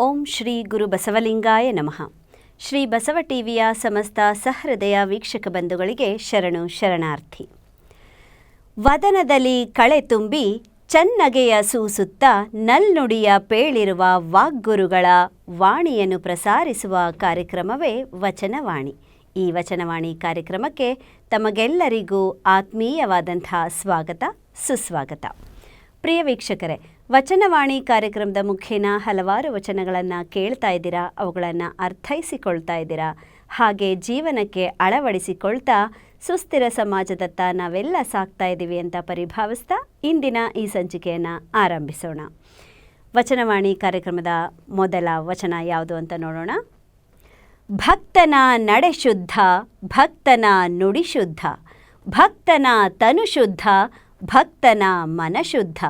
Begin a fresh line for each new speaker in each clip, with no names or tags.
ಓಂ ಶ್ರೀ ಗುರು ಬಸವಲಿಂಗಾಯ ನಮಃ. ಶ್ರೀ ಬಸವ ಟಿವಿಯ ಸಮಸ್ತ ಸಹೃದಯ ವೀಕ್ಷಕ ಬಂಧುಗಳಿಗೆ ಶರಣು ಶರಣಾರ್ಥಿ. ವದನದಲ್ಲಿ ಕಳೆ ತುಂಬಿ ಚನ್ನಗೆಯ ಸೂಸುತ್ತ ನಲ್ನುಡಿಯ ಪೇಳಿರುವ ವಾಗ್ಗುರುಗಳ ವಾಣಿಯನ್ನು ಪ್ರಸಾರಿಸುವ ಕಾರ್ಯಕ್ರಮವೇ ವಚನವಾಣಿ. ಈ ವಚನವಾಣಿ ಕಾರ್ಯಕ್ರಮಕ್ಕೆ ತಮಗೆಲ್ಲರಿಗೂ ಆತ್ಮೀಯವಾದಂಥ ಸ್ವಾಗತ, ಸುಸ್ವಾಗತ. ಪ್ರಿಯ ವೀಕ್ಷಕರೇ ವಚನವಾಣಿ ಕಾರ್ಯಕ್ರಮದ ಮುಖೇನ ಹಲವಾರು ವಚನಗಳನ್ನು ಕೇಳ್ತಾ ಇದ್ದೀರಾ, ಅವುಗಳನ್ನು ಅರ್ಥೈಸಿಕೊಳ್ತಾ ಇದ್ದೀರಾ, ಹಾಗೆ ಜೀವನಕ್ಕೆ ಅಳವಡಿಸಿಕೊಳ್ತಾ ಸುಸ್ಥಿರ ಸಮಾಜದತ್ತ ನಾವೆಲ್ಲ ಸಾಕ್ತಾ ಇದ್ದೀವಿ ಅಂತ ಪರಿಭಾವಿಸ್ತಾ ಇಂದಿನ ಈ ಸಂಚಿಕೆಯನ್ನು ಆರಂಭಿಸೋಣ. ವಚನವಾಣಿ ಕಾರ್ಯಕ್ರಮದ ಮೊದಲ ವಚನ ಯಾವುದು ಅಂತ ನೋಡೋಣ. ಭಕ್ತನ ನಡೆ ಶುದ್ಧ, ಭಕ್ತನ ನುಡಿ ಶುದ್ಧ, ಭಕ್ತನ ತನು ಶುದ್ಧ, ಭಕ್ತನ ಮನಶುದ್ಧ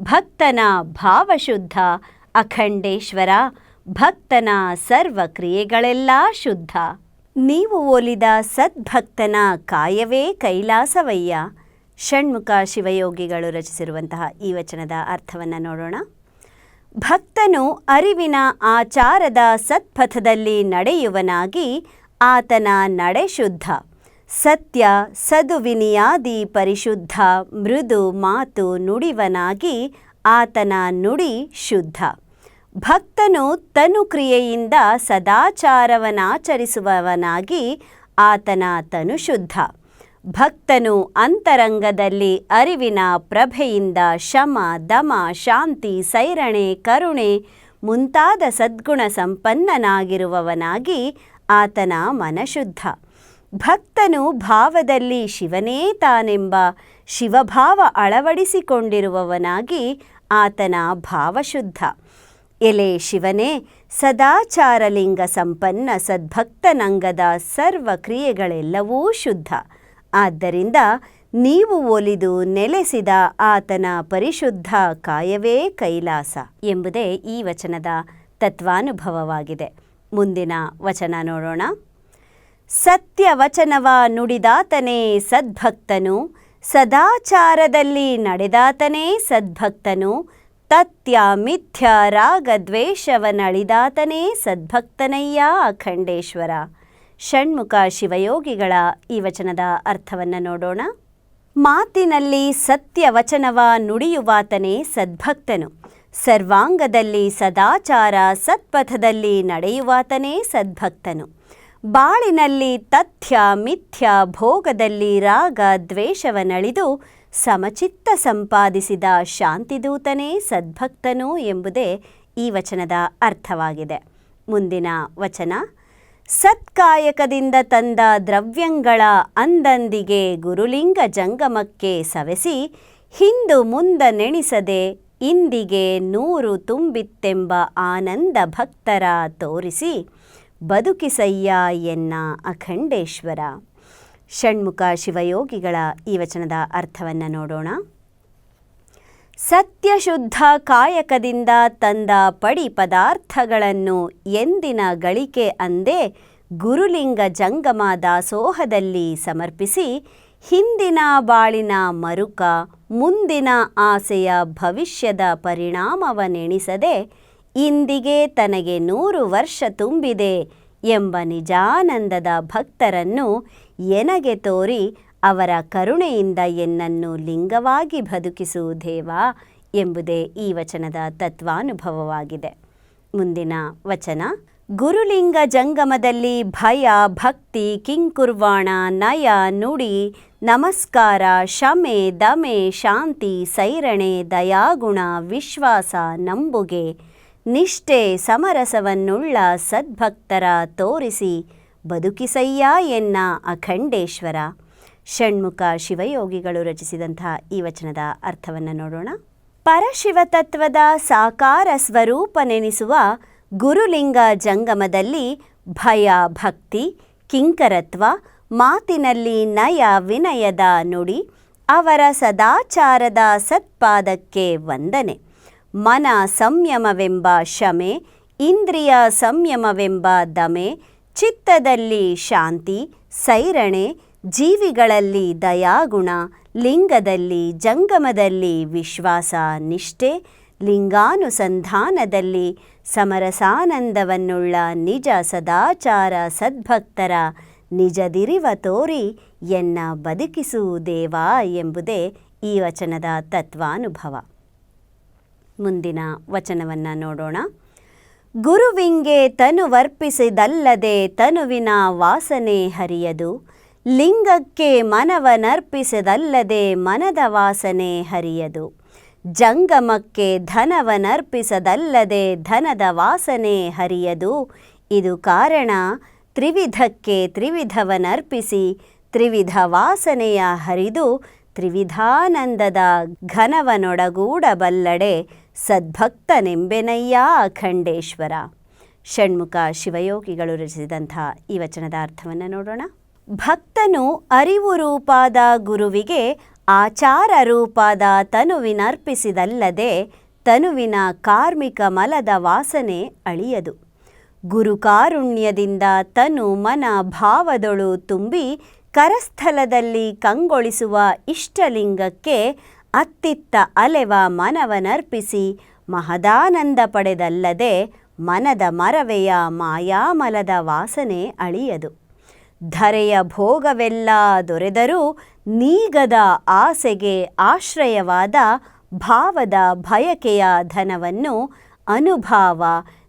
ಭಕ್ತನ ಭಾವಶುದ್ಧ ಅಖಂಡೇಶ್ವರ, ಭಕ್ತನ ಸರ್ವ ಕ್ರಿಯೆಗಳೆಲ್ಲ ಶುದ್ಧ. ನೀವು ಒಲಿದ ಸದ್ಭಕ್ತನ ಕಾಯವೇ ಕೈಲಾಸವಯ್ಯ. ಷಣ್ಮುಖ ಶಿವಯೋಗಿಗಳು ರಚಿಸಿರುವಂತಹ ಈ ವಚನದ ಅರ್ಥವನ್ನು ನೋಡೋಣ. ಭಕ್ತನು ಅರಿವಿನ ಆಚಾರದ ಸತ್ಪಥದಲ್ಲಿ ನಡೆಯುವನಾಗಿ ಆತನ ನಡೆ ಶುದ್ಧ ಸತ್ಯ ಸದುವಿನಿಯಾದಿ ಪರಿಶುದ್ಧ ಮೃದು ಮಾತು ನುಡಿವನಾಗಿ ಆತನ ನುಡಿ ಶುದ್ಧ. ಭಕ್ತನು ತನು ಕ್ರಿಯೆಯಿಂದ ಸದಾಚಾರವನಾಚರಿಸುವವನಾಗಿ ಆತನ ತನು ಶುದ್ಧ. ಭಕ್ತನು ಅಂತರಂಗದಲ್ಲಿ ಅರಿವಿನ ಪ್ರಭೆಯಿಂದ ಶಮ, ದಮ, ಶಾಂತಿ, ಸೈರಣೆ, ಕರುಣೆ ಮುಂತಾದ ಸದ್ಗುಣ ಸಂಪನ್ನನಾಗಿರುವವನಾಗಿ ಆತನ ಮನಶುದ್ಧ. ಭಕ್ತನು ಭಾವದಲ್ಲಿ ಶಿವನೇ ತಾನೆಂಬ ಶಿವಭಾವ ಅಳವಡಿಸಿಕೊಂಡಿರುವವನಾಗಿ ಆತನ ಭಾವಶುದ್ಧ. ಎಲೆ ಶಿವನೇ, ಸದಾಚಾರಲಿಂಗ ಸಂಪನ್ನ ಸದ್ಭಕ್ತನಂಗದ ಸರ್ವ ಕ್ರಿಯೆಗಳೆಲ್ಲವೂ ಶುದ್ಧ. ಆದ್ದರಿಂದ ನೀವು ಒಲಿದು ನೆಲೆಸಿದ ಆತನ ಪರಿಶುದ್ಧ ಕಾಯವೇ ಕೈಲಾಸ ಎಂಬುದೇ ಈ ವಚನದ ತತ್ವಾನುಭವವಾಗಿದೆ. ಮುಂದಿನ ವಚನ ನೋಡೋಣ. ಸತ್ಯ ವಚನವ ನುಡಿದಾತನೇ ಸದ್ಭಕ್ತನು, ಸದಾಚಾರದಲ್ಲಿ ನಡೆದಾತನೇ ಸದ್ಭಕ್ತನು ತತ್ಯ ಮಿಥ್ಯ ರಾಗದ್ವೇಷವನಳಿದಾತನೇ ಸದ್ಭಕ್ತನಯ್ಯ ಅಖಂಡೇಶ್ವರ. ಷಣ್ಮುಖ ಶಿವಯೋಗಿಗಳ ಈ ವಚನದ ಅರ್ಥವನ್ನು ನೋಡೋಣ. ಮಾತಿನಲ್ಲಿ ಸತ್ಯವಚನವ ನುಡಿಯುವಾತನೇ ಸದ್ಭಕ್ತನು, ಸರ್ವಾಂಗದಲ್ಲಿ ಸದಾಚಾರ ಸತ್ಪಥದಲ್ಲಿ ನಡೆಯುವಾತನೇ ಸದ್ಭಕ್ತನು. ಬಾಳಿನಲ್ಲಿ ತಥ್ಯ, ಮಿಥ್ಯ, ಭೋಗದಲ್ಲಿ ರಾಗ ದ್ವೇಷವನಳಿದು ಸಮಚಿತ್ತ ಸಂಪಾದಿಸಿದ ಶಾಂತಿದೂತನೇ ಸದ್ಭಕ್ತನೋ ಎಂಬುದೇ ಈ ವಚನದ ಅರ್ಥವಾಗಿದೆ. ಮುಂದಿನ ವಚನ, ಸತ್ಕಾಯಕದಿಂದ ತಂದ ದ್ರವ್ಯಂಗಳ ಅಂದಂದಿಗೆ ಗುರುಲಿಂಗ ಜಂಗಮಕ್ಕೆ ಸವೆಸಿ, ಹಿಂದು ಮುಂದ ನೆಣಿಸದೆ ಇಂದಿಗೆ ನೂರು ತುಂಬಿತ್ತೆಂಬ ಆನಂದ ಭಕ್ತರ ತೋರಿಸಿ ಬದುಕಿಸಯ್ಯ ಎನ್ನ ಅಖಂಡೇಶ್ವರ. ಷಣ್ಮುಖ ಶಿವಯೋಗಿಗಳ ಈ ವಚನದ ಅರ್ಥವನ್ನು ನೋಡೋಣ. ಸತ್ಯಶುದ್ಧ ಕಾಯಕದಿಂದ ತಂದ ಪಡಿ ಪದಾರ್ಥಗಳನ್ನು ಎಂದಿನ ಗಳಿಕೆ ಅಂದೇ ಗುರುಲಿಂಗ ಜಂಗಮ ದಾಸೋಹದಲ್ಲಿ ಸಮರ್ಪಿಸಿ ಹಿಂದಿನ ಬಾಳಿನ ಮರುಕ ಮುಂದಿನ ಆಸೆಯ ಭವಿಷ್ಯದ ಪರಿಣಾಮವನೆಣಿಸದೆ ಇಂದಿಗೆ ತನಗೆ ನೂರು ವರ್ಷ ತುಂಬಿದೆ ಎಂಬ ನಿಜಾನಂದದ ಭಕ್ತರನ್ನು ಎನಗೆ ತೋರಿ ಅವರ ಕರುಣೆಯಿಂದ ಎನ್ನನ್ನು ಲಿಂಗವಾಗಿ ಬದುಕಿಸುವುದೇವ ಎಂಬುದೇ ಈ ವಚನದ ತತ್ವಾನುಭವವಾಗಿದೆ. ಮುಂದಿನ ವಚನ, ಗುರುಲಿಂಗ ಜಂಗಮದಲ್ಲಿ ಭಯ, ಭಕ್ತಿ, ಕಿಂಕುರ್ವಾಣ, ನಯ, ನುಡಿ, ನಮಸ್ಕಾರ, ಶಮೆ, ದಮೆ, ಶಾಂತಿ, ಸೈರಣೆ, ದಯಾಗುಣ, ವಿಶ್ವಾಸ, ನಂಬುಗೆ ನಿಷ್ಠೆ ಸಮರಸವನ್ನುಳ್ಳ ಸದ್ಭಕ್ತರ ತೋರಿಸಿ ಬದುಕಿಸಯ್ಯ ಎನ್ನ ಅಖಂಡೇಶ್ವರ. ಷಣ್ಮುಖ ಶಿವಯೋಗಿಗಳು ರಚಿಸಿದಂತಹ ಈ ವಚನದ ಅರ್ಥವನ್ನು ನೋಡೋಣ. ಪರಶಿವತತ್ವದ ಸಾಕಾರ ಸ್ವರೂಪನೆನಿಸುವ ಗುರುಲಿಂಗ ಜಂಗಮದಲ್ಲಿ ಭಯ ಭಕ್ತಿ ಕಿಂಕರತ್ವ ಮಾತಿನಲ್ಲಿ ನಯ ವಿನಯದ ನುಡಿ ಅವರ ಸದಾಚಾರದ ಸತ್ಪಾದಕ್ಕೆ ವಂದನೆ. ಮನ ಸಂಯಮವೆಂಬ ಶಮೆ, ಇಂದ್ರಿಯ ಸಂಯಮವೆಂಬ ದಮೆ, ಚಿತ್ತದಲ್ಲಿ ಶಾಂತಿ, ಸೈರಣೆ, ಜೀವಿಗಳಲ್ಲಿ ದಯಾಗುಣ, ಲಿಂಗದಲ್ಲಿ ಜಂಗಮದಲ್ಲಿ ವಿಶ್ವಾಸ, ನಿಷ್ಠೆ, ಲಿಂಗಾನುಸಂಧಾನದಲ್ಲಿ ಸಮರಸಾನಂದವನ್ನುಳ್ಳ ನಿಜ ಸದಾಚಾರ ಸದ್ಭಕ್ತರ ನಿಜದಿರಿವ ತೋರಿ ಎನ್ನ ಬದುಕಿಸುವುದೇವಾ ಎಂಬುದೇ ಈ ವಚನದ ತತ್ವಾನುಭವ. ಮುಂದಿನ ವಚನವನ್ನು ನೋಡೋಣ. ಗುರುವಿಂಗೆ ತನುವರ್ಪಿಸಿದಲ್ಲದೆ ತನುವಿನ ವಾಸನೆ ಹರಿಯದು. ಲಿಂಗಕ್ಕೆ ಮನವನರ್ಪಿಸದಲ್ಲದೆ ಮನದ ವಾಸನೆ ಹರಿಯದು. ಜಂಗಮಕ್ಕೆ ಧನವನರ್ಪಿಸದಲ್ಲದೆ ಧನದ ವಾಸನೆ ಹರಿಯದು. ಇದು ಕಾರಣ, ತ್ರಿವಿಧಕ್ಕೆ ತ್ರಿವಿಧವನರ್ಪಿಸಿ, ತ್ರಿವಿಧ ವಾಸನೆಯ ಹರಿದು, ತ್ರಿವಿಧಾನಂದದ ಘನವನೊಡಗೂಡಬಲ್ಲಡೆ ಸದ್ಭಕ್ತನೆಂಬೆನಯ್ಯ ಅಖಂಡೇಶ್ವರ. ಷಣ್ಮುಖ ಶಿವಯೋಗಿಗಳು ರಚಿಸಿದಂಥ ಈ ವಚನದ ಅರ್ಥವನ್ನು ನೋಡೋಣ. ಭಕ್ತನು ಅರಿವು ರೂಪಾದ ಗುರುವಿಗೆ, ಆಚಾರ ರೂಪಾದ ತನುವಿನರ್ಪಿಸಿದಲ್ಲದೆ ತನುವಿನ ಕಾರ್ಮಿಕ ಮಲದ ವಾಸನೆ ಅಳಿಯದು. ಗುರುಕಾರುಣ್ಯದಿಂದ ತನು ಮನ ಭಾವದೊಳು ತುಂಬಿ ಕರಸ್ಥಲದಲ್ಲಿ ಕಂಗೊಳಿಸುವ ಇಷ್ಟಲಿಂಗಕ್ಕೆ ಅತ್ತಿತ್ತ ಅಲೆವ ಮನವನರ್ಪಿಸಿ ಮಹದಾನಂದ ಪಡೆದಲ್ಲದೆ ಮನದ ಮರವೆಯ ಮಾಯಾಮಲದ ವಾಸನೆ ಅಳಿಯದು. ಧರೆಯ ಭೋಗವೆಲ್ಲ ದೊರೆದರೂ ನೀಗದ ಆಸೆಗೆ ಆಶ್ರಯವಾದ ಭಾವದ ಬಯಕೆಯ ಧನವನ್ನು ಅನುಭಾವ,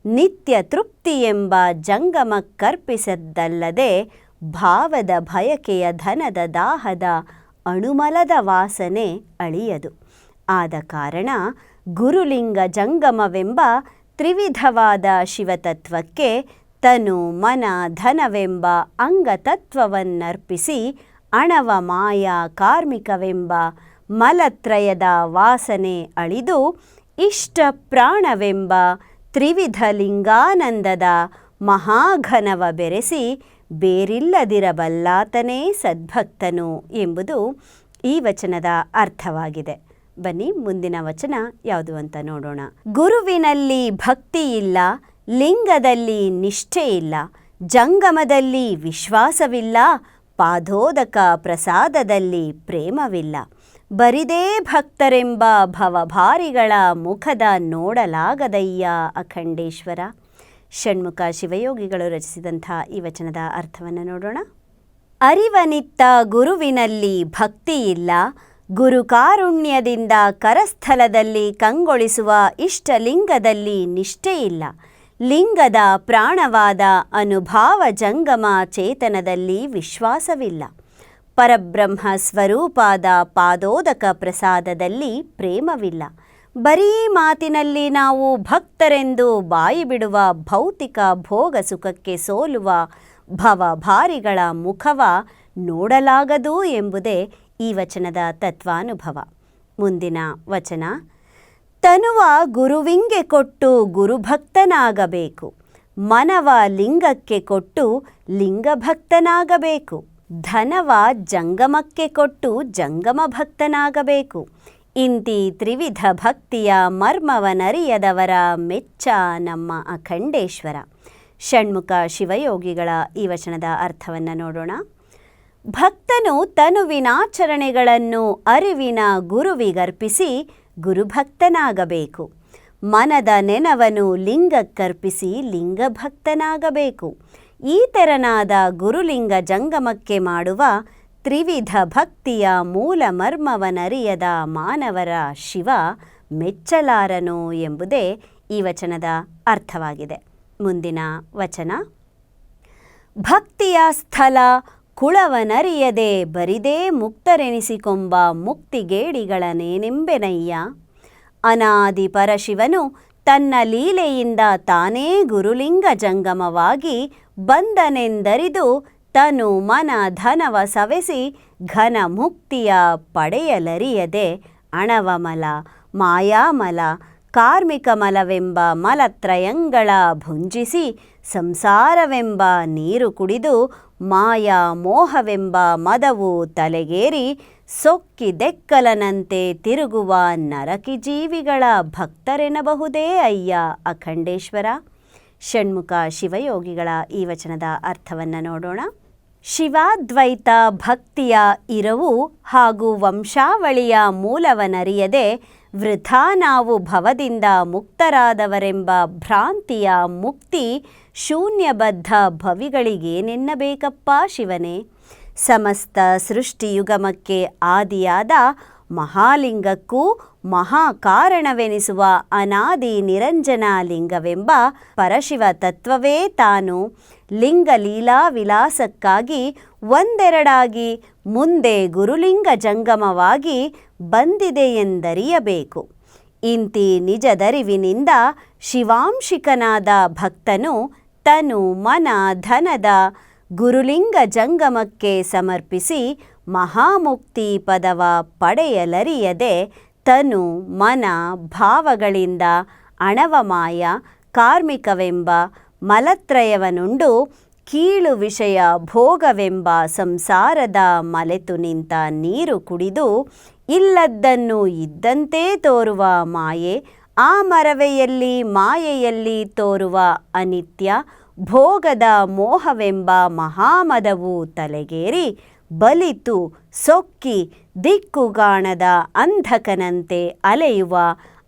ನಿತ್ಯ ತೃಪ್ತಿ ಎಂಬ ಜಂಗಮಕ್ಕರ್ಪಿಸದ್ದಲ್ಲದೆ ಭಾವದ ಬಯಕೆಯ ಧನದ ದಾಹದ ಅಣುಮಲದ ವಾಸನೆ ಅಳಿಯದು. ಆದ ಕಾರಣ ಗುರುಲಿಂಗ ಜಂಗಮವೆಂಬ ತ್ರಿವಿಧವಾದ ಶಿವತತ್ವಕ್ಕೆ ತನು ಮನ ಧನವೆಂಬ ಅಂಗತತ್ವವನ್ನರ್ಪಿಸಿ ಅಣವ ಮಾಯಾ ಕಾರ್ಮಿಕವೆಂಬ ಮಲತ್ರಯದ ವಾಸನೆ ಅಳಿದು ಇಷ್ಟ ಪ್ರಾಣವೆಂಬ ತ್ರಿವಿಧ ಲಿಂಗಾನಂದದ ಮಹಾಘನವ ಬೆರೆಸಿ ಬೇರಿಲ್ಲದಿರಬಲ್ಲಾತನೇ ಸದ್ಭಕ್ತನು ಎಂಬುದು ಈ ವಚನದ ಅರ್ಥವಾಗಿದೆ. ಬನ್ನಿ ಮುಂದಿನ ವಚನ ಯಾವುದು ಅಂತ ನೋಡೋಣ. ಗುರುವಿನಲ್ಲಿ ಭಕ್ತಿ ಇಲ್ಲ ಲಿಂಗದಲ್ಲಿ ನಿಷ್ಠೆ ಇಲ್ಲ ಜಂಗಮದಲ್ಲಿ ವಿಶ್ವಾಸವಿಲ್ಲ, ಪಾದೋದಕ ಪ್ರಸಾದದಲ್ಲಿ ಪ್ರೇಮವಿಲ್ಲ. ಬರಿದೇ ಭಕ್ತರೆಂಬ ಭವಭಾರಿಗಳ ಮುಖದ ನೋಡಲಾಗದಯ್ಯ ಅಖಂಡೇಶ್ವರ. ಷಣ್ಮುಖ ಶಿವಯೋಗಿಗಳು ರಚಿಸಿದಂಥ ಈ ವಚನದ ಅರ್ಥವನ್ನು ನೋಡೋಣ. ಅರಿವನಿತ್ತ ಗುರುವಿನಲ್ಲಿ ಭಕ್ತಿ ಇಲ್ಲ ಗುರು ಕಾರುಣ್ಯದಿಂದ ಕರಸ್ಥಲದಲ್ಲಿ ಕಂಗೊಳಿಸುವ ಇಷ್ಟಲಿಂಗದಲ್ಲಿ ನಿಷ್ಠೆ ಇಲ್ಲ ಲಿಂಗದ ಪ್ರಾಣವಾದ ಅನುಭಾವ ಜಂಗಮ ಚೇತನದಲ್ಲಿ ವಿಶ್ವಾಸವಿಲ್ಲ. ಪರಬ್ರಹ್ಮ ಸ್ವರೂಪಾದ ಪಾದೋದಕ ಪ್ರಸಾದದಲ್ಲಿ ಪ್ರೇಮವಿಲ್ಲ. ಬರೀ ಮಾತಿನಲ್ಲಿ ನಾವು ಭಕ್ತರೆಂದು ಬಾಯಿ ಬಿಡುವ ಭೌತಿಕ ಭೋಗ ಸುಖಕ್ಕೆ ಸೋಲುವ ಭವಭಾರಿಗಳ ಮುಖವ ನೋಡಲಾಗದು ಎಂಬುದೇ ಈ ವಚನದ ತತ್ವಾನುಭವ. ಮುಂದಿನ ವಚನ, ತನುವ ಗುರುವಿಂಗೆ ಕೊಟ್ಟು ಗುರುಭಕ್ತನಾಗಬೇಕು. ಮನವ ಲಿಂಗಕ್ಕೆ ಕೊಟ್ಟು ಲಿಂಗಭಕ್ತನಾಗಬೇಕು. ಧನವ ಜಂಗಮಕ್ಕೆ ಕೊಟ್ಟು ಜಂಗಮ ಭಕ್ತನಾಗಬೇಕು ಇಂತಿ ತ್ರಿವಿಧ ಭಕ್ತಿಯ ಮರ್ಮವನರಿಯದವರ ಮೆಚ್ಚ ನಮ್ಮ ಅಖಂಡೇಶ್ವರ. ಷಣ್ಮುಖ ಶಿವಯೋಗಿಗಳ ಈ ವಚನದ ಅರ್ಥವನ್ನು ನೋಡೋಣ. ಭಕ್ತನು ತನುವಿನಾಚರಣೆಗಳನ್ನು ಅರಿವಿನ ಗುರುವಿಗರ್ಪಿಸಿ ಗುರುಭಕ್ತನಾಗಬೇಕು. ಮನದ ನೆನವನು ಲಿಂಗಕ್ಕರ್ಪಿಸಿ ಲಿಂಗಭಕ್ತನಾಗಬೇಕು. ಈ ತೆರನಾದ ಗುರುಲಿಂಗ ಜಂಗಮಕ್ಕೆ ಮಾಡುವ ತ್ರಿವಿಧ ಭಕ್ತಿಯ ಮೂಲ ಮರ್ಮವನರಿಯದ ಮಾನವರ ಶಿವ ಮೆಚ್ಚಲಾರನು ಎಂಬುದೇ ಈ ವಚನದ ಅರ್ಥವಾಗಿದೆ. ಮುಂದಿನ ವಚನ. ಭಕ್ತಿಯ ಸ್ಥಳ ಕುಳವನರಿಯದೆ ಬರಿದೇ ಮುಕ್ತರೆನಿಸಿಕೊಂಬ ಮುಕ್ತಿಗೇಡಿಗಳನೇನೆಂಬೆನಯ್ಯ ಅನಾದಿ ಪರಶಿವನು ತನ್ನ ಲೀಲೆಯಿಂದ ತಾನೇ ಗುರುಲಿಂಗ ಜಂಗಮವಾಗಿ ಬಂದನೆಂದರಿದು ತನು ಮನ ಧನವ ಸವೆಸಿ ಘನ ಮುಕ್ತಿಯ ಪಡೆಯಲರಿಯದೆ ಅಣವಮಲ, ಮಾಯಾಮಲ, ಕಾರ್ಮಿಕ ಮಲವೆಂಬ ಮಲತ್ರಯಂಗಳ ಭುಂಜಿಸಿ ಸಂಸಾರವೆಂಬ ನೀರು ಕುಡಿದು ಮಾಯಾ ಮೋಹವೆಂಬ ಮದವು ತಲೆಗೇರಿ ಸೊಕ್ಕಿದೆಕ್ಕಲನಂತೆ ತಿರುಗುವ ನರಕಿ ಜೀವಿಗಳ ಭಕ್ತರೆನಬಹುದೇ ಅಯ್ಯ ಅಖಂಡೇಶ್ವರ? ಷಣ್ಮುಖ ಶಿವಯೋಗಿಗಳ ಈ ವಚನದ ಅರ್ಥವನ್ನು ನೋಡೋಣ. ಶಿವಾದ್ವೈತ ಭಕ್ತಿಯ ಇರವು ಹಾಗೂ ವಂಶಾವಳಿಯ ಮೂಲವನರಿಯದೆ ವೃಥಾ ನಾವು ಭವದಿಂದ ಮುಕ್ತರಾದವರೆಂಬ ಭ್ರಾಂತಿಯ ಮುಕ್ತಿ ಶೂನ್ಯಬದ್ಧ ಭವಿಗಳಿಗೇನೆನ್ನಬೇಕಪ್ಪ ಶಿವನೇ. ಸಮಸ್ತ ಸೃಷ್ಟಿಯುಗಮಕ್ಕೆ ಆದಿಯಾದ ಮಹಾಲಿಂಗಕ್ಕೂ ಮಹಾಕಾರಣವೆನಿಸುವ ಅನಾದಿ ನಿರಂಜನ ಲಿಂಗವೆಂಬ ಪರಶಿವ ತತ್ವವೇ ತಾನು ಲಿಂಗ ಲೀಲಾ ವಿಲಾಸಕ್ಕಾಗಿ ಒಂದೆರಡಾಗಿ ಮುಂದೆ ಗುರುಲಿಂಗ ಜಂಗಮವಾಗಿ ಬಂದಿದೆಯೆಂದರಿಯಬೇಕು. ಇಂತಿ ನಿಜದರಿವಿನಿಂದ ಶಿವಾಂಶಿಕನಾದ ಭಕ್ತನು ತನು ಮನ ಧನದ ಗುರುಲಿಂಗ ಜಂಗಮಕ್ಕೆ ಸಮರ್ಪಿಸಿ ಮಹಾಮುಕ್ತಿ ಪದವ ಪಡೆಯಲರಿಯದೆ ತನು ಮನ ಭಾವಗಳಿಂದ ಅಣವಮಾಯ ಕಾರ್ಮಿಕವೆಂಬ ಮಲತ್ರಯವನುಂಡು ಕೀಳು ವಿಷಯ ಭೋಗವೆಂಬ ಸಂಸಾರದ ಮಲೆತು ನಿಂತ ನೀರು ಕುಡಿದು ಇಲ್ಲದ್ದನ್ನು ಇದ್ದಂತೆ ತೋರುವ ಮಾಯೆ ಆ ಮರವೆಯಲ್ಲಿ ಮಾಯೆಯಲ್ಲಿ ತೋರುವ ಅನಿತ್ಯ ಭೋಗದ ಮೋಹವೆಂಬ ಮಹಾಮದವು ತಲೆಗೇರಿ ಬಲಿತು ಸೊಕ್ಕಿ ದಿಕ್ಕುಗಾಣದ ಅಂಧಕನಂತೆ ಅಲೆಯುವ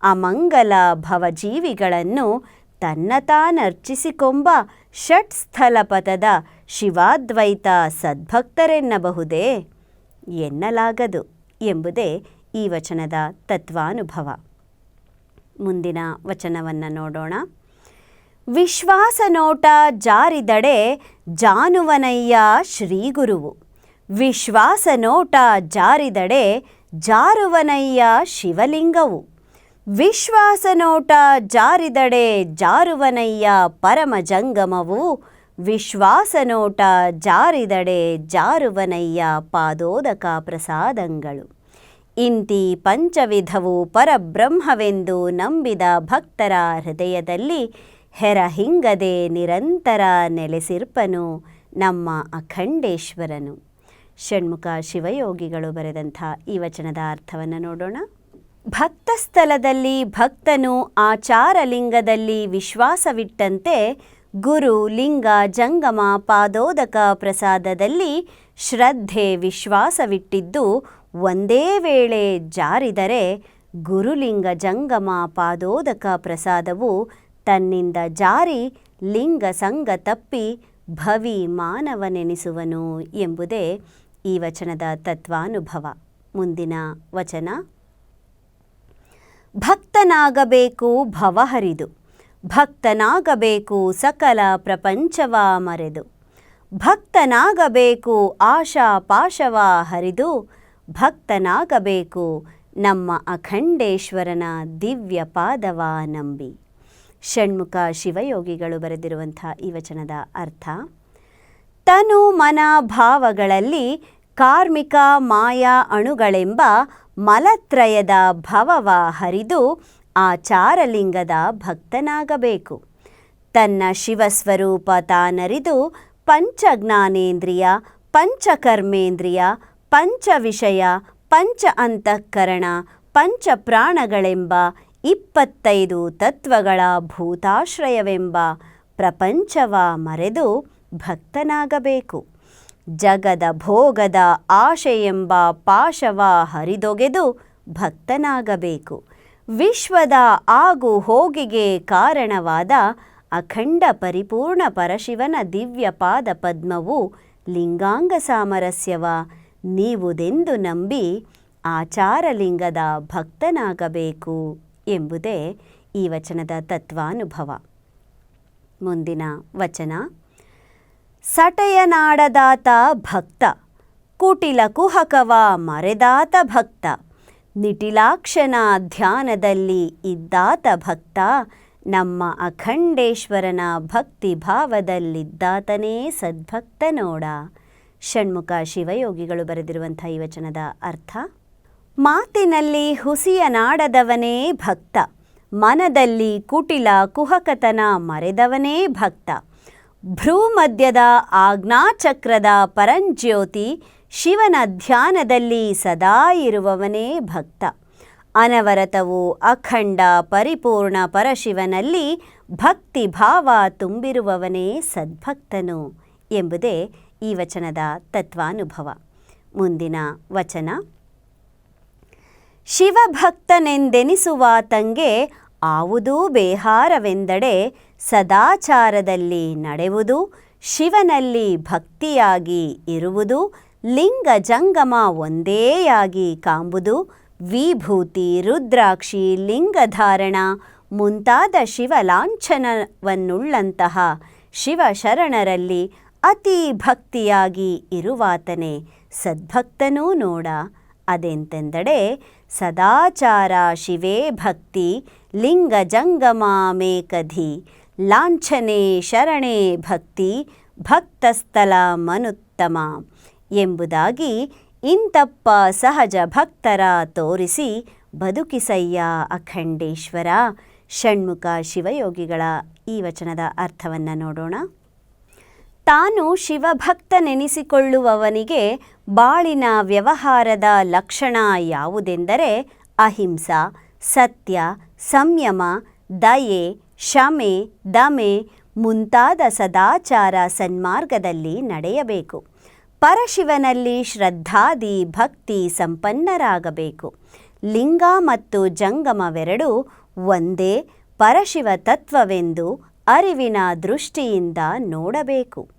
ಅಮಂಗಲ ಭವಜೀವಿಗಳನ್ನು ತನ್ನ ತಾನರ್ಚಿಸಿಕೊಂಬ ಷಟ್ಸ್ಥಲಪಥದ ಶಿವಾದ್ವೈತ ಸದ್ಭಕ್ತರೆನ್ನಬಹುದೇ? ಎನ್ನಲಾಗದು ಎಂಬುದೇ ಈ ವಚನದ ತತ್ವಾನುಭವ. ಮುಂದಿನ ವಚನವನ್ನು ನೋಡೋಣ. ವಿಶ್ವಾಸ ನೋಟ ಜಾರಿದಡೆ ಜಾನುವನಯ್ಯ ಶ್ರೀಗುರುವು. ವಿಶ್ವಾಸ ನೋಟ ಜಾರಿದಡೆ ಜಾರುವನಯ್ಯ ಶಿವಲಿಂಗವು. ವಿಶ್ವಾಸ ನೋಟ ಜಾರಿದಡೆ ಜಾರುವನಯ್ಯ ಪರಮ ಜಂಗಮವು ವಿಶ್ವಾಸ ನೋಟ ಜಾರಿದಡೆ ಜಾರುವನಯ್ಯ ಪಾದೋದಕ ಪ್ರಸಾದಂಗಳು. ಇಂತಿ ಪಂಚವಿಧವು ಪರಬ್ರಹ್ಮವೆಂದು ನಂಬಿದ ಭಕ್ತರ ಹೃದಯದಲ್ಲಿ ಹೆರಹಿಂಗದೆ ನಿರಂತರ ನೆಲೆಸಿರ್ಪನು ನಮ್ಮ ಅಖಂಡೇಶ್ವರನು. ಷಣ್ಮುಖ ಶಿವಯೋಗಿಗಳು ಬರೆದಂಥ ಈ ವಚನದ ಅರ್ಥವನ್ನು ನೋಡೋಣ. ಭಕ್ತಸ್ಥಲದಲ್ಲಿ ಭಕ್ತನು ಆಚಾರಲಿಂಗದಲ್ಲಿ ವಿಶ್ವಾಸವಿಟ್ಟಂತೆ ಗುರು ಲಿಂಗ ಜಂಗಮ ಪಾದೋದಕ ಪ್ರಸಾದದಲ್ಲಿ ಶ್ರದ್ಧೆ ವಿಶ್ವಾಸವಿಟ್ಟಿದ್ದು ಒಂದೇ ವೇಳೆ ಜಾರಿದರೆ ಗುರುಲಿಂಗ ಜಂಗಮ ಪಾದೋದಕ ಪ್ರಸಾದವು ತನ್ನಿಂದ ಜಾರಿ ಲಿಂಗ ಸಂಗ ತಪ್ಪಿ ಭವಿ ಮಾನವನೆನಿಸುವನು ಎಂಬುದೇ ಈ ವಚನದ ತತ್ವಾನುಭವ. ಮುಂದಿನ ವಚನ. ಭಕ್ತನಾಗಬೇಕು ಭವಹರಿದು. ಭಕ್ತನಾಗಬೇಕು ಸಕಲ ಪ್ರಪಂಚವ ಮರೆದು. ಭಕ್ತನಾಗಬೇಕು ಆಶಾ ಪಾಶವ ಹರಿದು. ಭಕ್ತನಾಗಬೇಕು ನಮ್ಮ ಅಖಂಡೇಶ್ವರನ ದಿವ್ಯ ಪಾದವ ನಂಬಿ. ಷಣ್ಮುಖ ಶಿವಯೋಗಿಗಳು ಬರೆದಿರುವಂಥ ಈ ವಚನದ ಅರ್ಥ. ತನು ಮನ ಭಾವಗಳಲ್ಲಿ ಕಾರ್ಮಿಕ ಮಾಯಾ ಅಣುಗಳೆಂಬ ಮಲತ್ರಯದ ಭವವ ಹರಿದು ಆಚಾರಲಿಂಗದ ಭಕ್ತನಾಗಬೇಕು. ತನ್ನ ಶಿವಸ್ವರೂಪ ತಾನರಿದು ಪಂಚಜ್ಞಾನೇಂದ್ರಿಯ, ಪಂಚಕರ್ಮೇಂದ್ರಿಯ, ಪಂಚವಿಷಯ, ಪಂಚ ಅಂತಃಕರಣ ಪಂಚ ಪ್ರಾಣಗಳೆಂಬ ಇಪ್ಪತ್ತೈದು ತತ್ವಗಳ ಭೂತಾಶ್ರಯವೆಂಬ ಪ್ರಪಂಚವ ಮರೆದು ಭಕ್ತನಾಗಬೇಕು. ಜಗದ ಭೋಗದ ಆಶೆಯೆಂಬ ಪಾಶವ ಹರಿದೊಗೆದು ಭಕ್ತನಾಗಬೇಕು. ವಿಶ್ವದ ಆಗು ಹೋಗಿಗೆ ಕಾರಣವಾದ ಅಖಂಡ ಪರಿಪೂರ್ಣ ಪರಶಿವನ ದಿವ್ಯ ಪಾದ ಪದ್ಮವು ಲಿಂಗಾಂಗ ಸಾಮರಸ್ಯವ. ನೀವುದೆಂದು ನಂಬಿ ಆಚಾರಲಿಂಗದ ಭಕ್ತನಾಗಬೇಕು ಎಂಬುದೇ ಈ ವಚನದ ತತ್ವಾನುಭವ. ಮುಂದಿನ ವಚನ ಸಟಯನಾಡದಾತ ಭಕ್ತ ಕುಟಿಲ ಕುಹಕವ ಮರೆದಾತ ಭಕ್ತ ನಿಟಿಲಾಕ್ಷನ ಧ್ಯಾನದಲ್ಲಿ ಇದ್ದಾತ ಭಕ್ತ, ನಮ್ಮ ಅಖಂಡೇಶ್ವರನ ಭಕ್ತಿ ಭಾವದಲ್ಲಿದ್ದಾತನೇ ಸದ್ಭಕ್ತ ನೋಡ ಷಣ್ಮುಖ ಶಿವಯೋಗಿಗಳು ಬರೆದಿರುವಂಥ ಈ ವಚನದ ಅರ್ಥ, ಮಾತಿನಲ್ಲಿ ಹುಸಿಯನಾಡದವನೇ ಭಕ್ತ, ಮನದಲ್ಲಿ ಕುಟಿಲ ಕುಹಕತನ ಮರೆದವನೇ ಭಕ್ತ. ಭ್ರೂಮಧ್ಯದ ಆಜ್ಞಾಚಕ್ರದ ಪರಂಜ್ಯೋತಿ ಶಿವನ ಧ್ಯಾನದಲ್ಲಿ ಸದಾ ಇರುವವನೇ ಭಕ್ತ. ಅನವರತವು ಅಖಂಡ ಪರಿಪೂರ್ಣ ಪರಶಿವನಲ್ಲಿ ಭಕ್ತಿ ಭಾವ ತುಂಬಿರುವವನೇ ಸದ್ಭಕ್ತನು ಎಂಬುದೇ ಈ ವಚನದ ತತ್ವಾನುಭವ. ಮುಂದಿನ ವಚನ. ಶಿವಭಕ್ತನೆಂದೆನಿಸುವಾತಂಗೆ ಆವುದೂ ಬೇಹಾರವೆಂದಡೆ ಸದಾಚಾರದಲ್ಲಿ ನಡೆವುದು, ಶಿವನಲ್ಲಿ ಭಕ್ತಿಯಾಗಿ ಇರುವುದು, ಲಿಂಗ ಜಂಗಮ ಒಂದೇಯಾಗಿ ಕಾಂಬುದು, ವಿಭೂತಿ ರುದ್ರಾಕ್ಷಿ ಲಿಂಗಧಾರಣ ಮುಂತಾದ ಶಿವಲಾಂಛನವನ್ನುಳ್ಳಂತಹ ಶಿವಶರಣರಲ್ಲಿ ಅತಿ ಭಕ್ತಿಯಾಗಿ ಇರುವಾತನೇ ಸದ್ಭಕ್ತನೂ ನೋಡ, ಅದೆಂತೆಂದಡೆ ಸದಾಚಾರ ಶಿವೇ ಭಕ್ತಿ, ಲಿಂಗ ಜಂಗಮಾಮೇಕಧಿ ಲಾಂಛನೆ ಶರಣೆ ಭಕ್ತಿ ಭಕ್ತಸ್ಥಲ ಮನುತ್ತಮ ಎಂಬುದಾಗಿ ಇಂತಪ್ಪ ಸಹಜ ಭಕ್ತರ ತೋರಿಸಿ ಬದುಕಿಸಯ್ಯ ಅಖಂಡೇಶ್ವರ. ಷಣ್ಮುಖ ಶಿವಯೋಗಿಗಳ ಈ ವಚನದ ಅರ್ಥವನ್ನು ನೋಡೋಣ. ತಾನು ಶಿವಭಕ್ತನೆನಿಸಿಕೊಳ್ಳುವವನಿಗೆ ಬಾಳಿನ ವ್ಯವಹಾರದ ಲಕ್ಷಣ ಯಾವುದೆಂದರೆ ಅಹಿಂಸ, ಸತ್ಯ, ಸಂಯಮ, ದಯೆ ಶಮೆ ದಮೆ ಮುಂತಾದ ಸದಾಚಾರ ಸನ್ಮಾರ್ಗದಲ್ಲಿ ನಡೆಯಬೇಕು. ಪರಶಿವನಲ್ಲಿ ಶ್ರದ್ಧಾದಿ ಭಕ್ತಿ ಸಂಪನ್ನರಾಗಬೇಕು. ಲಿಂಗ ಮತ್ತು ಜಂಗಮವೆರಡೂ ಒಂದೇ ಪರಶಿವ ತತ್ವವೆಂದು ಅರಿವಿನ ದೃಷ್ಟಿಯಿಂದ ನೋಡಬೇಕು.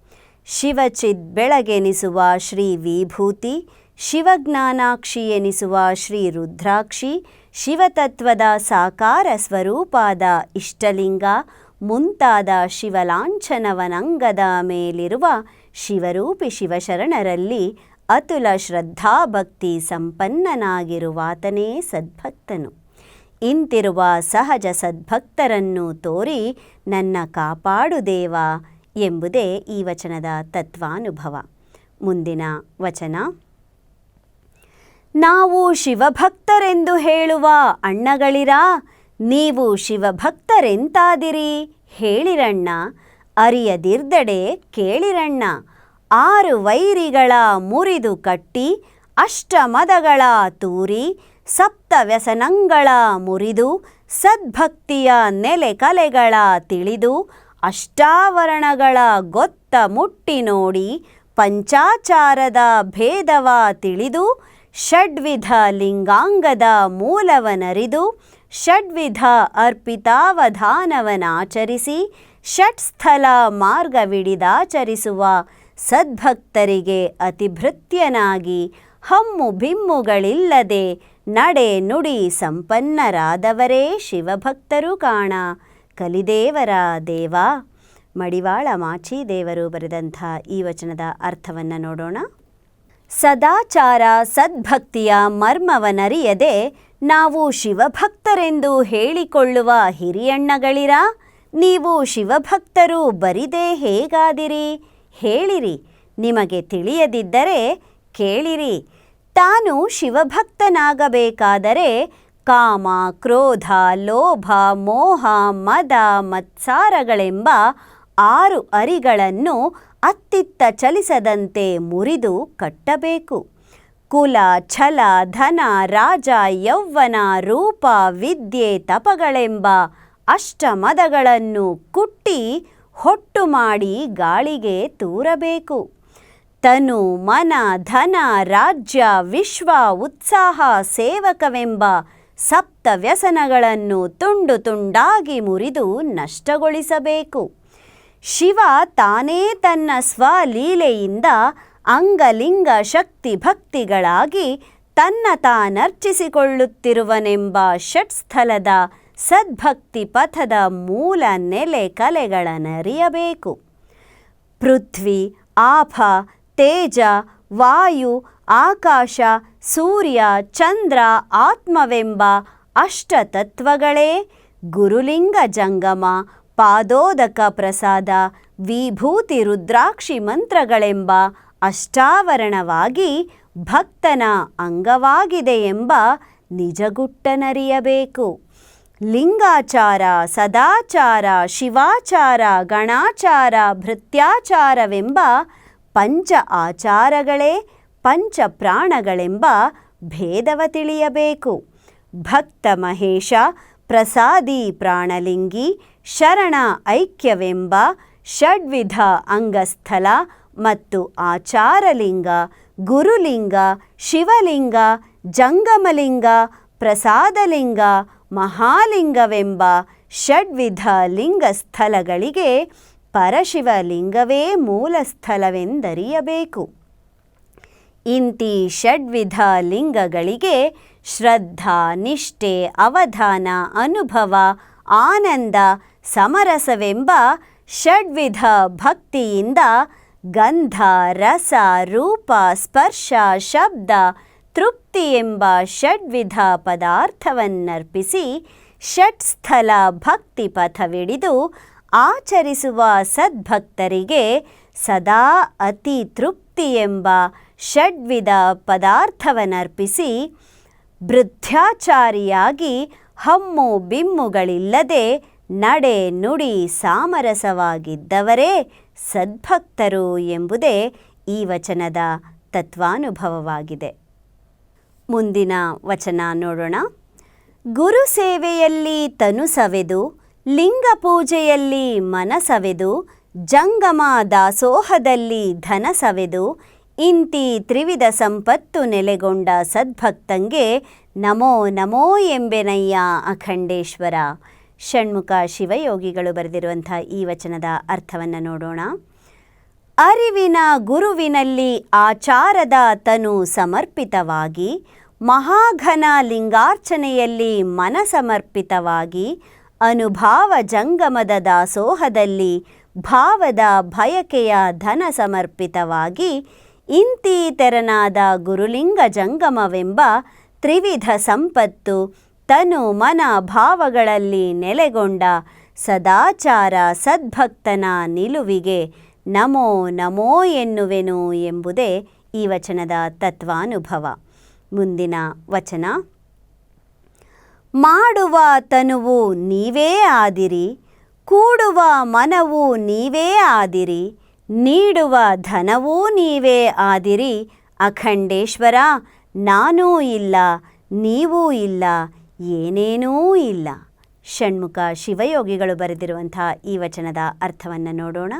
ಶಿವಚಿದ್ ಬೆಳಗೆನಿಸುವ ಶ್ರೀ ವಿಭೂತಿ, ಶಿವಜ್ಞಾನಾಕ್ಷಿ ಎನಿಸುವ ಶ್ರೀ ರುದ್ರಾಕ್ಷಿ, ಶಿವತತ್ವದ ಸಾಕಾರ ಸ್ವರೂಪಾದ ಇಷ್ಟಲಿಂಗ, ಮುಂತಾದ ಶಿವಲಾಂಛನವನಂಗದ ಮೇಲಿರುವ ಶಿವರೂಪಿ ಶಿವಶರಣರಲ್ಲಿ ಅತುಲ ಶ್ರದ್ಧಾಭಕ್ತಿ ಸಂಪನ್ನನಾಗಿರುವಾತನೇ ಸದ್ಭಕ್ತನು. ಇಂತಿರುವ ಸಹಜ ಸದ್ಭಕ್ತರನ್ನು ತೋರಿ ನನ್ನ ಕಾಪಾಡು ದೇವ ಎಂಬುದೇ ಈ ವಚನದ ತತ್ವಾನುಭವ. ಮುಂದಿನ ವಚನ. ನಾವು ಶಿವಭಕ್ತರೆಂದು ಹೇಳುವ ಅಣ್ಣಗಳಿರ, ನೀವು ಶಿವಭಕ್ತರೆಂತಾದಿರಿ, ಹೇಳಿರಣ್ಣ. ಅರಿಯದಿರ್ದಡೆ ಕೇಳಿರಣ್ಣ. ಆರು ವೈರಿಗಳ ಮುರಿದು ಕಟ್ಟಿ, ಅಷ್ಟಮದಗಳ ತೂರಿ, ಸಪ್ತ ವ್ಯಸನಂಗಳ ಮುರಿದು, ಸದ್ಭಕ್ತಿಯ ನೆಲೆ ಕಲೆಗಳ ತಿಳಿದು ಅಷ್ಟಾವರಣಗಳ ಗೊತ್ತ ಮುಟ್ಟಿ ನೋಡಿ ಪಂಚಾಚಾರದ ಭೇದವ ತಿಳಿದು ಷಡ್ವಿಧ ಲಿಂಗಾಂಗದ ಮೂಲವನರಿದು ಷಡ್ವಿಧ ಅರ್ಪಿತಾವಧಾನವನಾಚರಿಸಿ ಷಟ್ಸ್ಥಲ ಮಾರ್ಗವಿಡಿದಾಚರಿಸುವ ಸದ್ಭಕ್ತರಿಗೆ ಅತಿಭೃತ್ಯನಾಗಿ ಹಮ್ಮು ಬಿಮ್ಮುಗಳಿಲ್ಲದೆ ನಡೆ ನುಡಿ ಸಂಪನ್ನರಾದವರೇ ಶಿವಭಕ್ತರು ಕಾಣ. ಕಲಿದೇವರ ದೇವ. ಮಡಿವಾಳ ಮಾಚಿದೇವರು ಬರೆದಂಥ ಈ ವಚನದ ಅರ್ಥವನ್ನು ನೋಡೋಣ. ಸದಾಚಾರ ಸದ್ಭಕ್ತಿಯ ಮರ್ಮವನರಿಯದೆ ನಾವು ಶಿವಭಕ್ತರೆಂದು ಹೇಳಿಕೊಳ್ಳುವ ಹಿರಿಯಣ್ಣಗಳಿರ. ನೀವು ಶಿವಭಕ್ತರು ಬರಿದೇ ಹೇಗಾದಿರಿ? ಹೇಳಿರಿ. ನಿಮಗೆ ತಿಳಿಯದಿದ್ದರೆ ಕೇಳಿರಿ. ತಾನು ಶಿವಭಕ್ತನಾಗಬೇಕಾದರೆ ಕಾಮ, ಕ್ರೋಧ, ಲೋಭ, ಮೋಹ, ಮದ, ಮತ್ಸಾರಗಳೆಂಬ ಆರು ಅರಿಗಳನ್ನು ಅತ್ತಿತ್ತ ಚಲಿಸದಂತೆ ಮುರಿದು ಕಟ್ಟಬೇಕು. ಕುಲ, ಛಲ, ಧನ, ರಾಜ, ಯೌವನ, ರೂಪ, ವಿದ್ಯೆ, ತಪಗಳೆಂಬ ಅಷ್ಟಮದಗಳನ್ನು ಕುಟ್ಟಿ ಹೊಟ್ಟು ಮಾಡಿ ಗಾಳಿಗೆ ತೂರಬೇಕು. ತನು, ಮನ, ಧನ, ರಾಜ್ಯ, ವಿಶ್ವ, ಉತ್ಸಾಹ, ಸೇವಕವೆಂಬ ಸಪ್ತ ವ್ಯಸನಗಳನ್ನು ತುಂಡು ತುಂಡಾಗಿ ಮುರಿದು ನಷ್ಟಗೊಳಿಸಬೇಕು. ಶಿವ ತಾನೇ ತನ್ನ ಸ್ವಲೀಲೆಯಿಂದ ಅಂಗಲಿಂಗ ಶಕ್ತಿ ಭಕ್ತಿಗಳಾಗಿ ತನ್ನ ತಾನರ್ಚಿಸಿಕೊಳ್ಳುತ್ತಿರುವನೆಂಬ ಷಟ್ಸ್ಥಲದ ಸದ್ಭಕ್ತಿ ಪಥದ ಮೂಲ ನೆಲೆ ಕಲೆಗಳನ್ನರಿಯಬೇಕು. ಪೃಥ್ವಿ, ಆಭ, ತೇಜ, ವಾಯು ಆಕಾಶ, ಸೂರ್ಯ, ಚಂದ್ರ, ಆತ್ಮವೆಂಬ ಅಷ್ಟತತ್ವಗಳೇ. ಗುರುಲಿಂಗ ಜಂಗಮ, ಪಾದೋದಕ ಪ್ರಸಾದ, ವಿಭೂತಿ ರುದ್ರಾಕ್ಷಿ ಮಂತ್ರಗಳೆಂಬ ಅಷ್ಟಾವರಣವಾಗಿ ಭಕ್ತನ ಅಂಗವಾಗಿದೆ ಎಂಬ ನಿಜಗುಟ್ಟನರಿಯಬೇಕು. ಲಿಂಗಾಚಾರ, ಸದಾಚಾರ, ಶಿವಾಚಾರ, ಗಣಾಚಾರ, ಭೃತ್ಯಾಚಾರವೆಂಬ ಪಂಚ ಆಚಾರಗಳೇ. ಪಂಚ ಪ್ರಾಣಗಳೆಂಬ ಭೇದವ ತಿಳಿಯಬೇಕು. ಭಕ್ತ ಮಹೇಶ, ಪ್ರಸಾದಿ ಪ್ರಾಣಲಿಂಗಿ, ಶರಣ ಐಕ್ಯವೆಂಬ ಷಡ್ವಿಧ ಅಂಗಸ್ಥಲ ಮತ್ತು ಆಚಾರಲಿಂಗ, ಗುರುಲಿಂಗ, ಶಿವಲಿಂಗ, ಜಂಗಮಲಿಂಗ, ಪ್ರಸಾದಲಿಂಗ, ಮಹಾಲಿಂಗವೆಂಬ ಷಡ್ವಿಧ ಲಿಂಗ ಸ್ಥಳಗಳಿಗೆ ಪರಶಿವಲಿಂಗವೇ ಮೂಲ ಸ್ಥಳವೆಂದರಿಯಬೇಕು ಇಂತಿ ಷಡ್ವಿಧ ಲಿಂಗಗಳಿಗೆ ಶ್ರದ್ಧಾ, ನಿಷ್ಠೆ, ಅವಧಾನ, ಅನುಭವ, ಆನಂದ, ಸಮರಸವೆಂಬ ಷಡ್ವಿಧ ಭಕ್ತಿಯಿಂದ ಗಂಧ, ರಸ, ರೂಪ, ಸ್ಪರ್ಶ, ಶಬ್ದ, ತೃಪ್ತಿ ಎಂಬ ಷಡ್ವಿಧ ಪದಾರ್ಥವನ್ನರ್ಪಿಸಿ ಷಟ್ಸ್ಥಲ ಭಕ್ತಿ ಪಥವಿಡಿದು ಆಚರಿಸುವ ಸದ್ಭಕ್ತರಿಗೆ ಸದಾ ಅತಿ ತೃಪ್ತಿ ಎಂಬ ಷಡ್ವಿಧ ಪದಾರ್ಥವನ್ನರ್ಪಿಸಿ ವೃದ್ಧಾಚಾರಿಯಾಗಿ ಹಮ್ಮು ಬಿಮ್ಮುಗಳಿಲ್ಲದೆ ನಡೆ ನುಡಿ ಸಾಮರಸವಾಗಿದ್ದವರೇ ಸದ್ಭಕ್ತರು ಎಂಬುದೇ ಈ ವಚನದ ತತ್ವಾನುಭವವಾಗಿದೆ. ಮುಂದಿನ ವಚನ ನೋಡೋಣ. ಗುರು ಸೇವೆಯಲ್ಲಿ ತನು ಸವೆದು ಲಿಂಗ ಪೂಜೆಯಲ್ಲಿ ಮನಸವೆದು, ಜಂಗಮ ದಾಸೋಹದಲ್ಲಿ ಧನ ಸವೆದು ಇಂತಿ ತ್ರಿವಿಧ ಸಂಪತ್ತು ನೆಲೆಗೊಂಡ ಸದ್ಭಕ್ತಂಗೆ ನಮೋ ನಮೋ ಎಂಬೆನಯ್ಯ ಅಖಂಡೇಶ್ವರ. ಷಣ್ಮುಖ ಶಿವಯೋಗಿಗಳು ಬರೆದಿರುವಂಥ ಈ ವಚನದ ಅರ್ಥವನ್ನು ನೋಡೋಣ. ಅರಿವಿನ ಗುರುವಿನಲ್ಲಿ ಆಚಾರದ ತನು ಸಮರ್ಪಿತವಾಗಿ, ಮಹಾಘನ ಲಿಂಗಾರ್ಚನೆಯಲ್ಲಿ ಮನಸಮರ್ಪಿತವಾಗಿ, ಅನುಭಾವ ಜಂಗಮದ ದಾಸೋಹದಲ್ಲಿ ಭಾವದ ಬಯಕೆಯ ಧನ ಸಮರ್ಪಿತವಾಗಿ ಇಂತಿ ತೆರನಾದ ಗುರುಲಿಂಗ ಜಂಗಮವೆಂಬ ತ್ರಿವಿಧ ಸಂಪತ್ತು ತನು ಮನ ಭಾವಗಳಲ್ಲಿ ನೆಲೆಗೊಂಡ ಸದಾಚಾರ ಸದ್ಭಕ್ತನ ನಿಲುವಿಗೆ ನಮೋ ನಮೋ ಎನ್ನುವೆನು ಎಂಬುದೇ ಈ ವಚನದ ತತ್ವಾನುಭವ. ಮುಂದಿನ ವಚನ. ಮಾಡುವ ತನುವು ನೀವೇ ಆದಿರಿ, ಕೂಡುವ ಮನವು ನೀವೇ ಆದಿರಿ ನೀಡುವ ಧನವೂ ನೀವೇ ಆದಿರಿ. ಅಖಂಡೇಶ್ವರ, ನಾನೂ ಇಲ್ಲ, ನೀವೂ ಇಲ್ಲ, ಏನೇನೂ ಇಲ್ಲ. ಷಣ್ಮುಖ ಶಿವಯೋಗಿಗಳು ಬರೆದಿರುವಂಥ ಈ ವಚನದ ಅರ್ಥವನ್ನು ನೋಡೋಣ.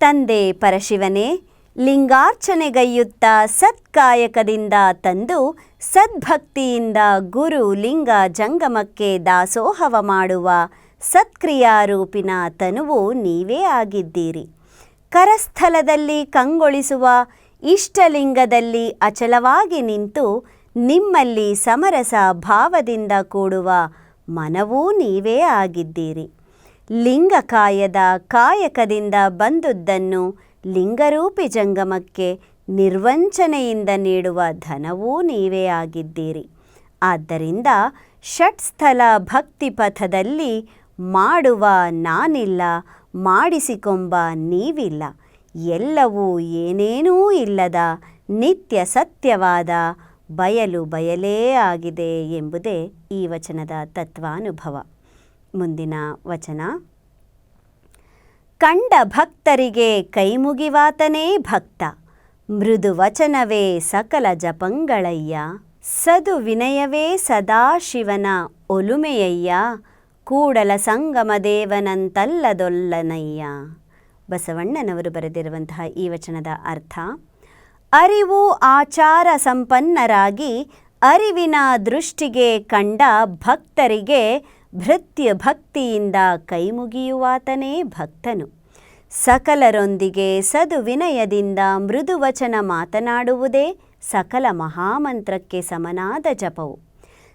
ತಂದೆ ಪರಶಿವನೇ ಲಿಂಗಾರ್ಚನೆಗೈಯುತ್ತ ಸತ್ಕಾಯಕದಿಂದ ತಂದು ಸದ್ಭಕ್ತಿಯಿಂದ ಗುರು ಲಿಂಗ ಜಂಗಮಕ್ಕೆ ದಾಸೋಹವ ಮಾಡುವ ಸತ್ಕ್ರಿಯಾರೂಪಿನ ತನುವು ನೀವೇ ಆಗಿದ್ದೀರಿ. ಕರಸ್ಥಲದಲ್ಲಿ ಕಂಗೊಳಿಸುವ ಇಷ್ಟಲಿಂಗದಲ್ಲಿ ಅಚಲವಾಗಿ ನಿಂತು ನಿಮ್ಮಲ್ಲಿ ಸಮರಸ ಭಾವದಿಂದ ಕೂಡುವ ಮನವೂ ನೀವೇ ಆಗಿದ್ದೀರಿ. ಲಿಂಗಕಾಯದ ಕಾಯಕದಿಂದ ಬಂದುದನ್ನು ಲಿಂಗರೂಪಿ ಜಂಗಮಕ್ಕೆ ನಿರ್ವಂಚನೆಯಿಂದ ನೀಡುವ ಧನವೂ ನೀವೇ ಆಗಿದ್ದೀರಿ. ಆದ್ದರಿಂದ ಷಟ್ಸ್ಥಲ ಭಕ್ತಿ ಪಥದಲ್ಲಿ ಮಾಡುವ ನಾನಿಲ್ಲ ಮಾಡಿಸಿಕೊಂಬ ನೀವಿಲ್ಲ. ಎಲ್ಲವೂ ಏನೇನೂ ಇಲ್ಲದ ನಿತ್ಯ ಸತ್ಯವಾದ ಬಯಲು ಬಯಲೇ ಆಗಿದೆ ಎಂಬುದೇ ಈ ವಚನದ ತತ್ವಾನುಭವ. ಮುಂದಿನ ವಚನ. ಕಂಡ ಭಕ್ತರಿಗೆ ಕೈಮುಗಿವಾತನೇ ಭಕ್ತ. ಮೃದು ವಚನವೇ ಸಕಲ ಜಪಂಗಳಯ್ಯ. ಸದು ವಿನಯವೇ ಸದಾಶಿವನ ಒಲುಮೆಯಯ್ಯ. ಕೂಡಲ ಸಂಗಮ ದೇವನಂತಲ್ಲದೊಲ್ಲನಯ್ಯ. ಬಸವಣ್ಣನವರು ಬರೆದಿರುವಂತಹ ಈ ವಚನದ ಅರ್ಥ, ಅರಿವು ಆಚಾರ ಸಂಪನ್ನರಾಗಿ ಅರಿವಿನ ದೃಷ್ಟಿಗೆ ಕಂಡ ಭಕ್ತರಿಗೆ ಭೃತ್ಯ ಭಕ್ತಿಯಿಂದ ಕೈಮುಗಿಯುವಾತನೇ ಭಕ್ತನು. ಸಕಲರೊಂದಿಗೆ ಸದು ವಿನಯದಿಂದ ಮೃದುವಚನ ಮಾತನಾಡುವುದೇ ಸಕಲ ಮಹಾಮಂತ್ರಕ್ಕೆ ಸಮನಾದ ಜಪವು.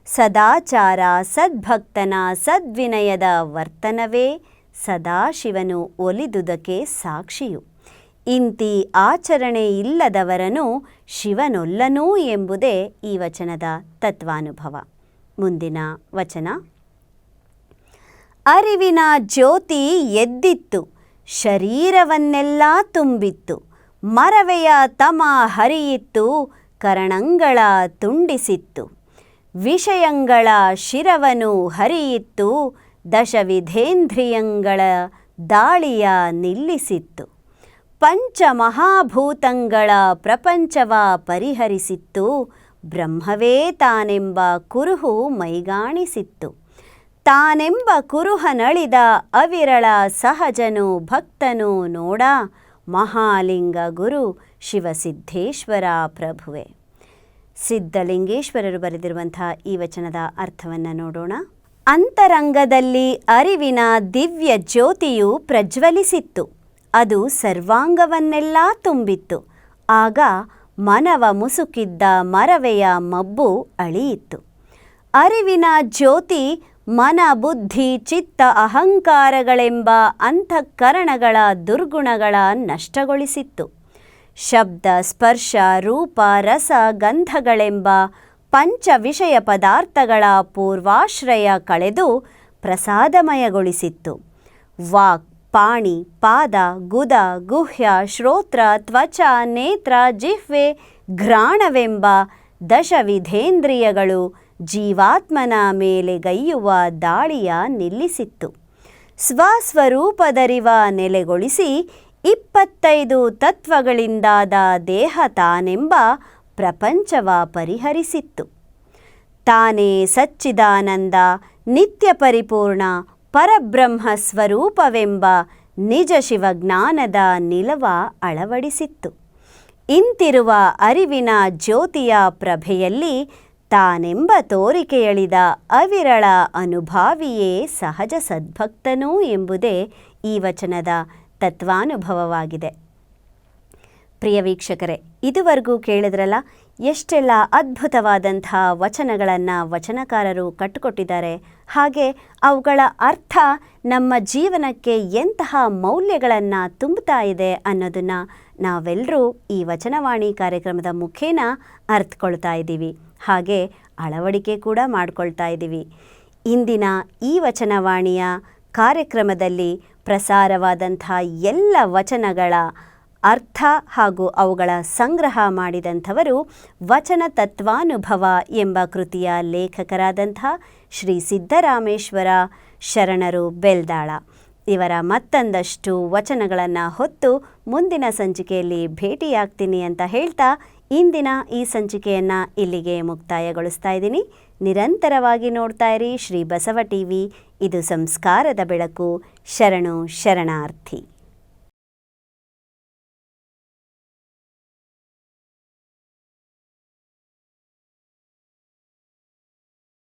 ಸದಾಚಾರ ಸದ್ಭಕ್ತನ ಸದ್ವಿನಯದ ವರ್ತನವೇ ಸದಾಶಿವನು ಒಲಿದುದಕ್ಕೆ ಸಾಕ್ಷಿಯು. ಇಂತಿ ಆಚರಣೆ ಇಲ್ಲದವರನು ಶಿವನೊಲ್ಲನೂ ಎಂಬುದೇ ಈ ವಚನದ ತತ್ವಾನುಭವ. ಮುಂದಿನ ವಚನ. ಅರಿವಿನ ಜ್ಯೋತಿ ಎದ್ದಿತ್ತು, ಶರೀರವನ್ನೆಲ್ಲ ತುಂಬಿತ್ತು, ಮರವೆಯ ತಮ ಹರಿಯಿತ್ತು, ಕರಣಂಗಳ ತುಂಡಿಸಿತ್ತು. ವಿಷಯಂಗಳ ಶಿರವನು ಹರಿಯಿತ್ತು, ದಶವಿಧೇಂದ್ರಿಯಂಗಳ ದಾಳಿಯ ನಿಲ್ಲಿಸಿತ್ತು. ಪಂಚಮಹಾಭೂತಂಗಳ ಪ್ರಪಂಚವ ಪರಿಹರಿಸಿತ್ತು, ಬ್ರಹ್ಮವೇ ತಾನೆಂಬ ಕುರುಹು ಮೈಗಾಣಿಸಿತ್ತು. ತಾನೆಂಬ ಕುರುಹನಳಿದ ಅವಿರಳ ಸಹಜನು ಭಕ್ತನು ನೋಡ ಮಹಾಲಿಂಗ ಗುರು ಶಿವಸಿದ್ಧೇಶ್ವರ ಪ್ರಭುವೆ. ಸಿದ್ಧಲಿಂಗೇಶ್ವರರು ಬರೆದಿರುವಂತಹ ಈ ವಚನದ ಅರ್ಥವನ್ನು ನೋಡೋಣ. ಅಂತರಂಗದಲ್ಲಿ ಅರಿವಿನ ದಿವ್ಯ ಜ್ಯೋತಿಯು ಪ್ರಜ್ವಲಿಸಿತ್ತು. ಅದು ಸರ್ವಾಂಗವನ್ನೆಲ್ಲ ತುಂಬಿತ್ತು. ಆಗ ಮನವ ಮುಸುಕಿದ್ದ ಮರವೆಯ ಮಬ್ಬು ಅಳಿಯಿತು ಅರಿವಿನ ಜ್ಯೋತಿ ಮನ ಬುದ್ಧಿ ಚಿತ್ತ ಅಹಂಕಾರಗಳೆಂಬ ಅಂತಃಕರಣಗಳ ದುರ್ಗುಣಗಳ ನಷ್ಟಗೊಳಿಸಿತ್ತು. ಶಬ್ದ, ಸ್ಪರ್ಶ, ರೂಪ, ರಸ, ಗಂಧಗಳೆಂಬ ಪಂಚ ವಿಷಯ ಪದಾರ್ಥಗಳ ಪೂರ್ವಾಶ್ರಯ ಕಳೆದು ಪ್ರಸಾದಮಯಗೊಳಿಸಿತ್ತು. ವಾಕ್, ಪಾಣಿ, ಪಾದ, ಗುದ, ಗುಹ್ಯ, ಶ್ರೋತ್ರ, ತ್ವಚ, ನೇತ್ರ, ಜಿಹ್ವೆ, ಘ್ರಾಣವೆಂಬ ದಶವಿಧೇಂದ್ರಿಯಗಳು ಜೀವಾತ್ಮನ ಮೇಲೆ ಗೈಯುವ ದಾಳಿಯ ನಿಲ್ಲಿಸಿತ್ತು. ಸ್ವಸ್ವರೂಪದರಿವ ನೆಲೆಗೊಳಿಸಿ ಇಪ್ಪತ್ತೈದು ತತ್ವಗಳಿಂದಾದ ದೇಹ ತಾನೆಂಬ ಪ್ರಪಂಚವ ಪರಿಹರಿಸಿತ್ತು. ತಾನೇ ಸಚ್ಚಿದಾನಂದ, ನಿತ್ಯ ಪರಿಪೂರ್ಣ, ಪರಬ್ರಹ್ಮ ಸ್ವರೂಪವೆಂಬ ನಿಜ ಶಿವಜ್ಞಾನದ ನಿಲವ ಅಳವಡಿಸಿತ್ತು. ಇಂತಿರುವ ಅರಿವಿನ ಜ್ಯೋತಿಯ ಪ್ರಭೆಯಲ್ಲಿ ತಾನೆಂಬ ತೋರಿಕೆಯಳಿದ ಅವಿರಳ ಅನುಭಾವಿಯೇ ಸಹಜ ಸದ್ಭಕ್ತನೂ ಎಂಬುದೇ ಈ ವಚನದ ತತ್ವಾನುಭವವಾಗಿದೆ. ಪ್ರಿಯ ವೀಕ್ಷಕರೇ, ಇದುವರೆಗೂ ಕೇಳಿದ್ರಲ್ಲ, ಎಷ್ಟೆಲ್ಲ ಅದ್ಭುತವಾದಂಥ ವಚನಗಳನ್ನು ವಚನಕಾರರು ಕಟ್ಟಿಕೊಟ್ಟಿದ್ದಾರೆ. ಹಾಗೆ ಅವುಗಳ ಅರ್ಥ ನಮ್ಮ ಜೀವನಕ್ಕೆ ಎಂತಹ ಮೌಲ್ಯಗಳನ್ನು ತುಂಬುತ್ತಾ ಇದೆ ಅನ್ನೋದನ್ನು ನಾವೆಲ್ಲರೂ ಈ ವಚನವಾಣಿ ಕಾರ್ಯಕ್ರಮದ ಮುಖೇನ ಅರ್ಥಕೊಳ್ತಾ ಇದ್ದೀವಿ. ಹಾಗೆ ಅಳವಡಿಕೆ ಕೂಡ ಮಾಡಿಕೊಳ್ತಾ ಇದ್ದೀವಿ. ಇಂದಿನ ಈ ವಚನವಾಣಿಯ ಕಾರ್ಯಕ್ರಮದಲ್ಲಿ ಪ್ರಸಾರವಾದಂಥ ಎಲ್ಲ ವಚನಗಳ ಅರ್ಥ ಹಾಗೂ ಅವುಗಳ ಸಂಗ್ರಹ ಮಾಡಿದಂಥವರು ವಚನ ತತ್ವಾನುಭವ ಎಂಬ ಕೃತಿಯ ಲೇಖಕರಾದಂಥ ಶ್ರೀ ಸಿದ್ದರಾಮೇಶ್ವರ ಶರಣರು ಬೆಲ್ದಾಳ. ಇವರ ಮತ್ತೊಂದಷ್ಟು ವಚನಗಳನ್ನು ಹೊತ್ತು ಮುಂದಿನ ಸಂಚಿಕೆಯಲ್ಲಿ ಭೇಟಿಯಾಗ್ತೀನಿ ಅಂತ ಹೇಳ್ತಾ ಇಂದಿನ ಈ ಸಂಚಿಕೆಯನ್ನು ಇಲ್ಲಿಗೆ ಮುಕ್ತಾಯಗೊಳಿಸ್ತಾ ಇದ್ದೀನಿ. ನಿರಂತರವಾಗಿ ನೋಡ್ತಾ ಇರಿ ಶ್ರೀ ಬಸವ ಟಿ ವಿ ಇದು ಸಂಸ್ಕಾರದ ಬೆಳಕು. ಶರಣು ಶರಣಾರ್ಥಿ.